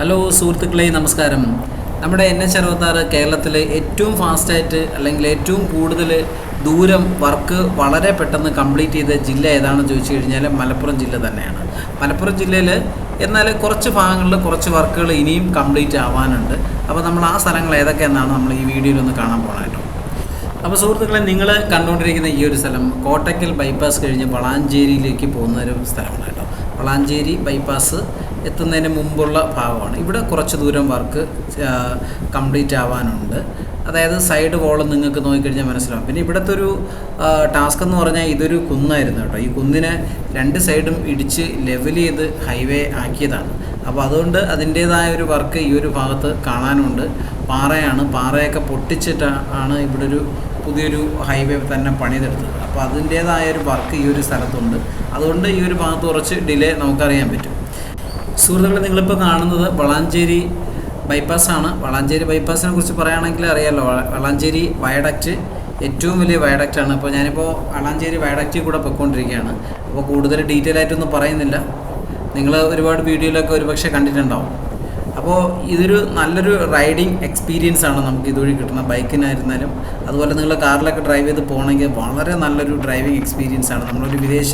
Hello സുഹൃത്തുക്കളെ നമസ്കാരം. നമ്മുടെ എൻ എച്ച് അറുപത്താറ് കേരളത്തിലെ ഏറ്റവും ഫാസ്റ്റായിട്ട് അല്ലെങ്കിൽ ഏറ്റവും കൂടുതൽ ദൂരം വർക്ക് വളരെ പെട്ടെന്ന് കംപ്ലീറ്റ് ചെയ്ത ജില്ല ഏതാണെന്ന് ചോദിച്ചു കഴിഞ്ഞാൽ മലപ്പുറം ജില്ല തന്നെയാണ്. മലപ്പുറം ജില്ലയിൽ എന്നാൽ കുറച്ച് ഭാഗങ്ങളിൽ കുറച്ച് വർക്കുകൾ ഇനിയും കംപ്ലീറ്റ് ആവാനുണ്ട്. അപ്പോൾ നമ്മൾ ആ സ്ഥലങ്ങൾ ഏതൊക്കെയെന്നാണ് നമ്മൾ ഈ വീഡിയോയിൽ ഒന്ന് കാണാൻ പോകണം അപ്പോൾ സുഹൃത്തുക്കളെ നിങ്ങൾ കണ്ടുകൊണ്ടിരിക്കുന്ന ഈ ഒരു സ്ഥലം കോട്ടയ്ക്കൽ ബൈപ്പാസ് കഴിഞ്ഞ് വളാഞ്ചേരിയിലേക്ക് പോകുന്ന ഒരു സ്ഥലമാണ് കേട്ടോ. വളാഞ്ചേരി ബൈപ്പാസ് എത്തുന്നതിന് മുമ്പുള്ള ഭാഗമാണ്. ഇവിടെ കുറച്ച് ദൂരം വർക്ക് കംപ്ലീറ്റ് ആവാനുണ്ട്. അതായത് സൈഡ് വോൾ നിങ്ങൾക്ക് നോക്കിക്കഴിഞ്ഞാൽ മനസ്സിലാവും. പിന്നെ ഇവിടുത്തെ ഒരു ടാസ്ക് എന്ന് പറഞ്ഞാൽ ഇതൊരു കുന്നായിരുന്നു കേട്ടോ. ഈ കുന്നിനെ രണ്ട് സൈഡും ഇടിച്ച് ലെവൽ ചെയ്ത് ഹൈവേ ആക്കിയതാണ്. അപ്പോൾ അതുകൊണ്ട് അതിന്റേതായ ഒരു വർക്ക് ഈ ഒരു ഭാഗത്ത് കാണാനുണ്ട്. പാറയാണ്. പാറയൊക്കെ പൊട്ടിച്ചിട്ട് ആണ് ഇവിടെ ഒരു പുതിയൊരു ഹൈവേ തന്നെ പണിതെടുത്തത്. അപ്പോൾ അതിന്റേതായ ഒരു വർക്ക് ഈ ഒരു സ്ഥലത്തുണ്ട്. അതുകൊണ്ട് ഈ ഒരു ഭാഗത്ത് കുറച്ച് ഡിലേ നമുക്കറിയാൻ പറ്റും. സുഹൃത്തുക്കളെ നിങ്ങളിപ്പോൾ കാണുന്നത് വളാഞ്ചേരി ബൈപ്പാസാണ് വളാഞ്ചേരി ബൈപ്പാസിനെ കുറിച്ച് പറയുകയാണെങ്കിൽ അറിയാമല്ലോ വളാഞ്ചേരി വയഡക്റ്റ് ഏറ്റവും വലിയ വയഡക്റ്റാണ് അപ്പോൾ ഞാനിപ്പോൾ വളാഞ്ചേരി വയഡക്റ്റിൽ കൂടെ പൊയ്ക്കൊണ്ടിരിക്കുകയാണ്. അപ്പോൾ കൂടുതൽ ഡീറ്റെയിൽ ആയിട്ടൊന്നും പറയുന്നില്ല. നിങ്ങൾ ഒരുപാട് വീഡിയോയിലൊക്കെ ഒരുപക്ഷെ കണ്ടിട്ടുണ്ടാവും. അപ്പോൾ ഇതൊരു നല്ലൊരു റൈഡിങ് എക്സ്പീരിയൻസ് ആണ് നമുക്ക് ഇതുവഴി കിട്ടുന്ന ബൈക്കിനായിരുന്നാലും അതുപോലെ നിങ്ങൾ കാറിലൊക്കെ ഡ്രൈവ് ചെയ്ത് പോകണമെങ്കിൽ വളരെ നല്ലൊരു ഡ്രൈവിംഗ് എക്സ്പീരിയൻസ് ആണ്. നമ്മളൊരു വിദേശ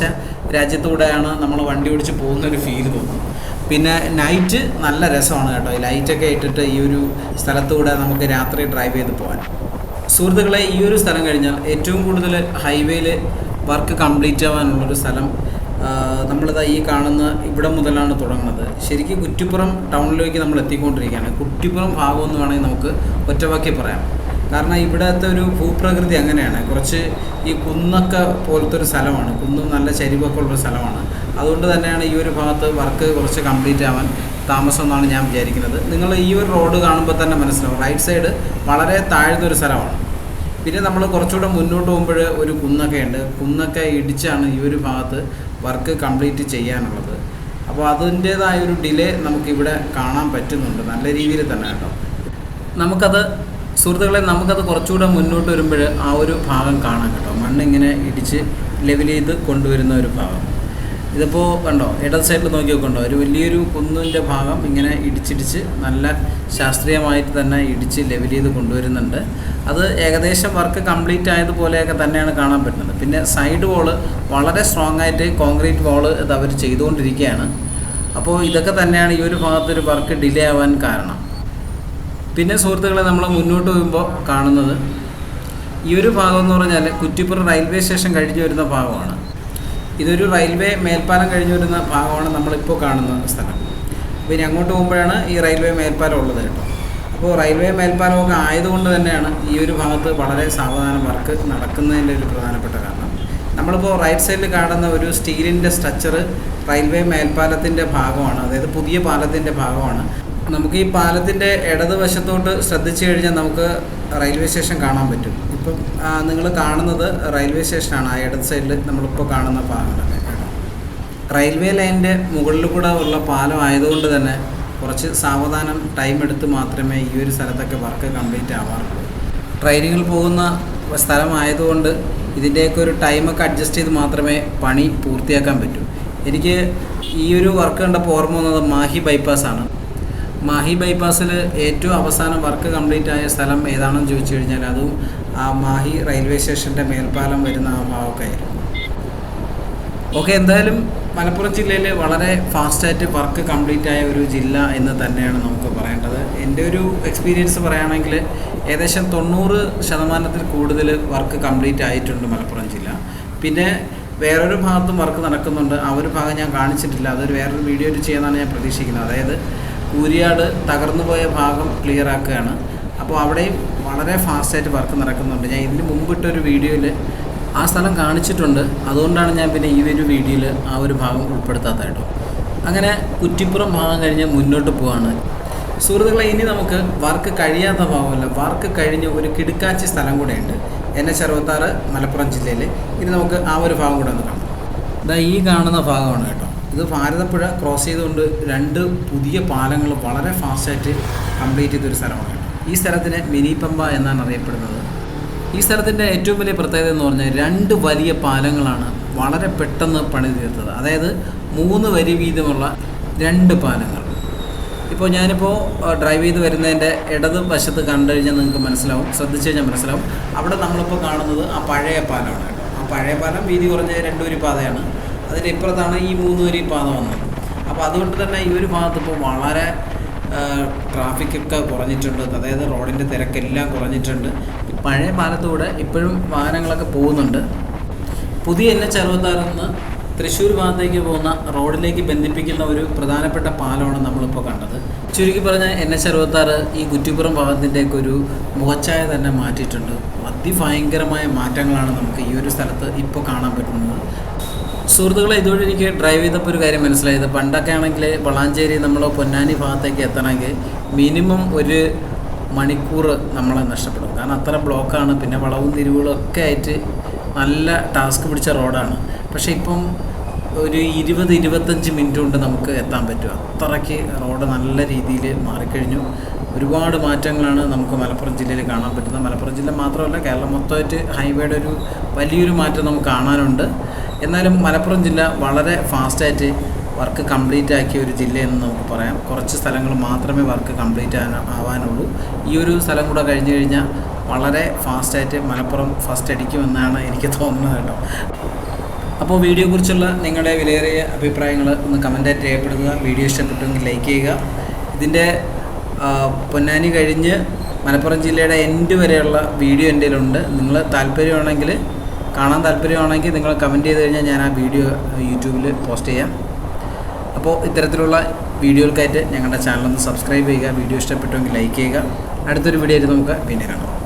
രാജ്യത്തൂടെയാണ് നമ്മൾ വണ്ടി ഓടിച്ച് പോകുന്ന ഒരു ഫീൽ തോന്നും പിന്നെ നൈറ്റ് നല്ല രസമാണ് കേട്ടോ. ഈ ലൈറ്റൊക്കെ ഇട്ടിട്ട് ഈ ഒരു സ്ഥലത്തൂടെ നമുക്ക് രാത്രി ഡ്രൈവ് ചെയ്ത് പോകാൻ. സുഹൃത്തുക്കളെ ഈ ഒരു സ്ഥലം കഴിഞ്ഞാൽ ഏറ്റവും കൂടുതൽ ഹൈവേയിൽ വർക്ക് കംപ്ലീറ്റ് ആവാനുള്ളൊരു സ്ഥലം നമ്മളിതാ ഈ കാണുന്ന ഇവിടെ മുതലാണ് തുടങ്ങുന്നത്. ശരിക്കും കുറ്റിപ്പുറം ടൗണിലേക്ക് നമ്മൾ എത്തിക്കൊണ്ടിരിക്കുകയാണ്. കുറ്റിപ്പുറം ഭാഗം എന്ന് വേണമെങ്കിൽ നമുക്ക് ഒറ്റവാക്കി പറയാം. കാരണം ഇവിടത്തെ ഒരു ഭൂപ്രകൃതി അങ്ങനെയാണ്. കുറച്ച് ഈ കുന്നൊക്കെ പോലത്തെ ഒരു സ്ഥലമാണ്. കുന്നും നല്ല ചരിവൊക്കെ ഉള്ളൊരു സ്ഥലമാണ്. അതുകൊണ്ട് തന്നെയാണ് ഈ ഒരു ഭാഗത്ത് വർക്ക് കുറച്ച് കംപ്ലീറ്റ് ആവാൻ താമസം എന്നാണ് ഞാൻ വിചാരിക്കുന്നത്. നിങ്ങൾ ഈ ഒരു റോഡ് കാണുമ്പോൾ തന്നെ മനസ്സിലാവും. റൈറ്റ് സൈഡ് വളരെ താഴ്ന്നൊരു സ്ഥലമാണ്. പിന്നെ നമ്മൾ കുറച്ചുകൂടെ മുന്നോട്ട് പോകുമ്പോൾ ഒരു കുന്നൊക്കെ ഉണ്ട്. കുന്നൊക്കെ ഇടിച്ചാണ് ഈ ഒരു ഭാഗത്ത് വർക്ക് കംപ്ലീറ്റ് ചെയ്യാനുള്ളത്. അപ്പോൾ അതിന്റേതായ ഒരു ഡിലേ നമുക്കിവിടെ കാണാൻ പറ്റുന്നുണ്ട്. നല്ല രീതിയിൽ തന്നെ കേട്ടോ. നമുക്കത് സുഹൃത്തുക്കളെ നമുക്കത് കുറച്ചുകൂടെ മുന്നോട്ട് വരുമ്പോൾ ആ ഒരു ഭാഗം കാണാം കേട്ടോ. മണ്ണിങ്ങനെ ഇടിച്ച് ലെവൽ ചെയ്ത് കൊണ്ടുവരുന്ന ഒരു ഭാഗം. ഇതിപ്പോൾ കണ്ടോ ഇടത് സൈഡിൽ നോക്കി നോക്കണ്ടോ ഒരു വലിയൊരു കുന്നിന്റെ ഭാഗം ഇങ്ങനെ ഇടിച്ചിടിച്ച് നല്ല ശാസ്ത്രീയമായിട്ട് തന്നെ ഇടിച്ച് ലെവൽ ചെയ്ത് കൊണ്ടുവരുന്നുണ്ട്. അത് ഏകദേശം വർക്ക് കംപ്ലീറ്റ് ആയതുപോലെയൊക്കെ തന്നെയാണ് കാണാൻ പറ്റുന്നത്. പിന്നെ സൈഡ് വോൾ വളരെ സ്ട്രോങ് ആയിട്ട് കോൺക്രീറ്റ് വോൾ ഇത് അവർ ചെയ്തുകൊണ്ടിരിക്കുകയാണ്. അപ്പോൾ ഇതൊക്കെ തന്നെയാണ് ഈ ഒരു ഭാഗത്തൊരു വർക്ക് ഡിലേ ആവാൻ കാരണം. പിന്നെ സുഹൃത്തുക്കളെ നമ്മൾ മുന്നോട്ട് പോകുമ്പോൾ കാണുന്നത് ഈ ഒരു ഭാഗം എന്ന് പറഞ്ഞാൽ കുറ്റിപ്പുറം റെയിൽവേ സ്റ്റേഷൻ കഴിഞ്ഞു വരുന്ന ഭാഗമാണ്. ഇതൊരു റെയിൽവേ മേൽപ്പാലം കഴിഞ്ഞു വരുന്ന ഭാഗമാണ് നമ്മളിപ്പോൾ കാണുന്ന സ്ഥലം. അപ്പോൾ ഇനി അങ്ങോട്ട് പോകുമ്പോഴാണ് ഈ റെയിൽവേ മേൽപ്പാലം ഉള്ളത് കേട്ടോ. അപ്പോൾ റെയിൽവേ മേൽപ്പാലമൊക്കെ ആയതുകൊണ്ട് തന്നെയാണ് ഈ ഒരു ഭാഗത്ത് വളരെ സാവധാനം വർക്ക് നടക്കുന്നതിന്റെ ഒരു പ്രധാനപ്പെട്ട കാരണം. നമ്മളിപ്പോൾ റൈറ്റ് സൈഡിൽ കാണുന്ന ഒരു സ്റ്റീലിന്റെ സ്ട്രക്ചർ റെയിൽവേ മേൽപ്പാലത്തിന്റെ ഭാഗമാണ് അതായത് പുതിയ പാലത്തിന്റെ ഭാഗമാണ്. നമുക്ക് ഈ പാലത്തിന്റെ ഇടതുവശത്തോട്ട് ശ്രദ്ധിച്ചു കഴിഞ്ഞാൽ നമുക്ക് റെയിൽവേ സ്റ്റേഷൻ കാണാൻ പറ്റും. ഇപ്പം നിങ്ങൾ കാണുന്നത് റെയിൽവേ സ്റ്റേഷനാണ്. ആ ഇടത് സൈഡിൽ നമ്മളിപ്പോൾ കാണുന്ന പാലം. റെയിൽവേ ലൈനിന്റെ മുകളിൽ കൂടെ ഉള്ള പാലം ആയതുകൊണ്ട് തന്നെ കുറച്ച് സാവധാനം ടൈം എടുത്ത് മാത്രമേ ഈ ഒരു സ്ഥലത്തൊക്കെ വർക്ക് കംപ്ലീറ്റ് ആവാറുള്ളൂ. ട്രെയിനുകൾ പോകുന്ന സ്ഥലമായതുകൊണ്ട് ഇതിന്റെയൊക്കെ ഒരു ടൈമൊക്കെ അഡ്ജസ്റ്റ് ചെയ്ത് മാത്രമേ പണി പൂർത്തിയാക്കാൻ പറ്റൂ. എനിക്ക് ഈ ഒരു വർക്ക് കണ്ടപ്പോൾ ഓർമ്മ വന്നത് മാഹി ബൈപ്പാസാണ്. മാഹി ബൈപ്പാസിൽ ഏറ്റവും അവസാനം വർക്ക് കംപ്ലീറ്റ് ആയ സ്ഥലം ഏതാണെന്ന് ചോദിച്ചു കഴിഞ്ഞാൽ അതും ആ മാഹി റെയിൽവേ സ്റ്റേഷന്റെ മേൽപ്പാലം വരുന്ന ആ ഭാഗമൊക്കെയായിരുന്നു ഓക്കെ എന്തായാലും മലപ്പുറം ജില്ലയിൽ വളരെ ഫാസ്റ്റായിട്ട് വർക്ക് കംപ്ലീറ്റ് ആയ ഒരു ജില്ല എന്ന് തന്നെയാണ് നമുക്ക് പറയേണ്ടത്. എന്റെ ഒരു എക്സ്പീരിയൻസ് പറയുകയാണെങ്കിൽ ഏകദേശം തൊണ്ണൂറ് ശതമാനത്തിൽ കൂടുതൽ വർക്ക് കംപ്ലീറ്റ് ആയിട്ടുണ്ട് മലപ്പുറം ജില്ല. പിന്നെ വേറൊരു ഭാഗത്തും വർക്ക് നടക്കുന്നുണ്ട്. ആ ഒരു ഭാഗം ഞാൻ കാണിച്ചിട്ടില്ല. അതൊരു വേറൊരു വീഡിയോ ചെയ്യാനാണ് ഞാൻ പ്രതീക്ഷിക്കുന്നത്. അതായത് കൂരിയാട് തകർന്നു പോയ ഭാഗം ക്ലിയർ ആക്കുകയാണ്. അപ്പോൾ അവിടെയും വളരെ ഫാസ്റ്റായിട്ട് വർക്ക് നടക്കുന്നുണ്ട്. ഞാൻ ഇതിന് മുമ്പിട്ടൊരു വീഡിയോയിൽ ആ സ്ഥലം കാണിച്ചിട്ടുണ്ട്. അതുകൊണ്ടാണ് ഞാൻ പിന്നെ ഈ ഒരു വീഡിയോയിൽ ആ ഒരു ഭാഗം ഉൾപ്പെടുത്താത്ത കേട്ടോ. അങ്ങനെ കുറ്റിപ്പുറം ഭാഗം കഴിഞ്ഞ് മുന്നോട്ട് പോവാണ്. സുഹൃത്തുക്കളെ ഇനി നമുക്ക് വർക്ക് കഴിയാത്ത ഭാഗമല്ല. വർക്ക് കഴിഞ്ഞ് ഒരു കിടുക്കാച്ചി സ്ഥലം കൂടെയുണ്ട്. എൻ എച്ച് അറുപത്താറ് മലപ്പുറം ജില്ലയിൽ ഇനി നമുക്ക് ആ ഒരു ഭാഗം കൂടെ ഒന്ന് കാണാം. ഇതാ ഈ കാണുന്ന ഭാഗമാണ് കേട്ടോ. ഇത് ഭാരതപ്പുഴ ക്രോസ് ചെയ്തുകൊണ്ട് രണ്ട് പുതിയ പാലങ്ങൾ വളരെ ഫാസ്റ്റായിട്ട് കംപ്ലീറ്റ് ചെയ്തൊരു സ്ഥലമാണ്. ഈ സ്ഥലത്തിന് മിനി പമ്പ എന്നാണ് അറിയപ്പെടുന്നത്. ഈ സ്ഥലത്തിന്റെ ഏറ്റവും വലിയ പ്രത്യേകത എന്ന് പറഞ്ഞാൽ രണ്ട് വലിയ പാലങ്ങളാണ് വളരെ പെട്ടെന്ന് പണി തീർത്തത്. അതായത് മൂന്ന് വരി വീതമുള്ള രണ്ട് പാലങ്ങൾ. ഇപ്പോൾ ഞാനിപ്പോൾ ഡ്രൈവ് ചെയ്ത് വരുന്നതിന്റെ ഇടത് വശത്ത് കണ്ടു കഴിഞ്ഞാൽ നിങ്ങൾക്ക് മനസ്സിലാവും ശ്രദ്ധിച്ചു കഴിഞ്ഞാൽ മനസ്സിലാവും. അവിടെ നമ്മളിപ്പോൾ കാണുന്നത് ആ പഴയ പാലമാണ്. കേട്ടോ ആ പഴയ പാലം വീതി കുറഞ്ഞ രണ്ടൂരി പാതയാണ്. അതിന്റെ ഇപ്പുറത്താണ് ഈ മൂന്നുവരി പാത വന്നത്. അപ്പോൾ അതുകൊണ്ട് തന്നെ ഈ ഒരു ഭാഗത്ത് ഇപ്പോൾ വളരെ ട്രാഫിക് ഒക്കെ കുറഞ്ഞിട്ടുണ്ട്. അതായത് റോഡിന്റെ തിരക്കെല്ലാം കുറഞ്ഞിട്ടുണ്ട്. പഴയ പാലത്തൂടെ ഇപ്പോഴും വാഹനങ്ങളൊക്കെ പോകുന്നുണ്ട്. പുതിയ എൻ എച്ച് അറുപത്താറിന്ന് തൃശ്ശൂർ ഭാഗത്തേക്ക് പോകുന്ന റോഡിലേക്ക് ബന്ധിപ്പിക്കുന്ന ഒരു പ്രധാനപ്പെട്ട പാലമാണ് നമ്മളിപ്പോൾ കണ്ടത്. ചുരുക്കി പറഞ്ഞാൽ എൻ എച്ച് അറുപത്താറ് ഈ കുറ്റിപ്പുറം ഭാഗത്തിന്റെയൊക്കെ ഒരു മുഖച്ചായ തന്നെ മാറ്റിയിട്ടുണ്ട്. അതിഭയങ്കരമായ മാറ്റങ്ങളാണ് നമുക്ക് ഈ ഒരു സ്ഥലത്ത് ഇപ്പോൾ കാണാൻ പറ്റുന്നത്. സുഹൃത്തുക്കളെ ഇതുവഴി എനിക്ക് ഡ്രൈവ് ചെയ്തപ്പോൾ ഒരു കാര്യം മനസ്സിലായത് പണ്ടൊക്കെ ആണെങ്കിൽ വളാഞ്ചേരി നമ്മൾ പൊന്നാനി ഭാഗത്തേക്ക് എത്തണമെങ്കിൽ മിനിമം ഒരു മണിക്കൂർ നമ്മളെ നഷ്ടപ്പെടും. കാരണം അത്ര ബ്ലോക്കാണ് പിന്നെ വളവും തിരിവുകളും ഒക്കെ ആയിട്ട് നല്ല ടാസ്ക് പിടിച്ച റോഡാണ് പക്ഷേ ഇപ്പം ഒരു ഇരുപത് ഇരുപത്തഞ്ച് മിനിറ്റ് കൊണ്ട് നമുക്ക് എത്താൻ പറ്റും. അത്രയ്ക്ക് റോഡ് നല്ല രീതിയിൽ മാറിക്കഴിഞ്ഞു. ഒരുപാട് മാറ്റങ്ങളാണ് നമുക്ക് മലപ്പുറം ജില്ലയിൽ കാണാൻ പറ്റുന്നത്. മലപ്പുറം ജില്ല മാത്രമല്ല കേരളം മൊത്തമായിട്ട് ഹൈവേയുടെ ഒരു വലിയൊരു മാറ്റം നമുക്ക് കാണാനുണ്ട്. എന്നാലും മലപ്പുറം ജില്ല വളരെ ഫാസ്റ്റായിട്ട് വർക്ക് കംപ്ലീറ്റ് ആക്കിയ ഒരു ജില്ലയെന്ന് നമുക്ക് പറയാം. കുറച്ച് സ്ഥലങ്ങൾ മാത്രമേ വർക്ക് കംപ്ലീറ്റ് ആവാനുള്ളൂ. ഈ ഒരു സ്ഥലം കൂടെ കഴിഞ്ഞ് കഴിഞ്ഞാൽ വളരെ ഫാസ്റ്റായിട്ട് മലപ്പുറം ഫസ്റ്റ് അടിക്കുമെന്നാണ് എനിക്ക് തോന്നുന്നത് കേട്ടോ. അപ്പോൾ വീഡിയോയെക്കുറിച്ചുള്ള നിങ്ങളുടെ വിലയേറിയ അഭിപ്രായങ്ങൾ ഒന്ന് കമന്റായിട്ട് രേഖപ്പെടുത്തുക. വീഡിയോ ഇഷ്ടപ്പെട്ടുവെങ്കിൽ ലൈക്ക് ചെയ്യുക. ഇതിന്റെ പൊന്നാനി കഴിഞ്ഞ് മലപ്പുറം ജില്ലയുടെ എൻഡ് വരെയുള്ള വീഡിയോ എന്റെ ഉണ്ട് നിങ്ങൾ താല്പര്യമാണെങ്കിൽ കാണാൻ താല്പര്യമാണെങ്കിൽ നിങ്ങൾ കമന്റ് ചെയ്ത് കഴിഞ്ഞാൽ ഞാൻ ആ വീഡിയോ യൂട്യൂബിൽ പോസ്റ്റ് ചെയ്യാം. അപ്പോൾ ഇത്തരത്തിലുള്ള വീഡിയോകൾക്കായിട്ട് ഞങ്ങളുടെ ചാനൽ ഒന്ന് സബ്സ്ക്രൈബ് ചെയ്യുക വീഡിയോ ഇഷ്ടപ്പെട്ടുവെങ്കിൽ ലൈക്ക് ചെയ്യുക. അടുത്തൊരു വീഡിയോ ആയിട്ട് നമുക്ക് പിന്നെ കാണാം.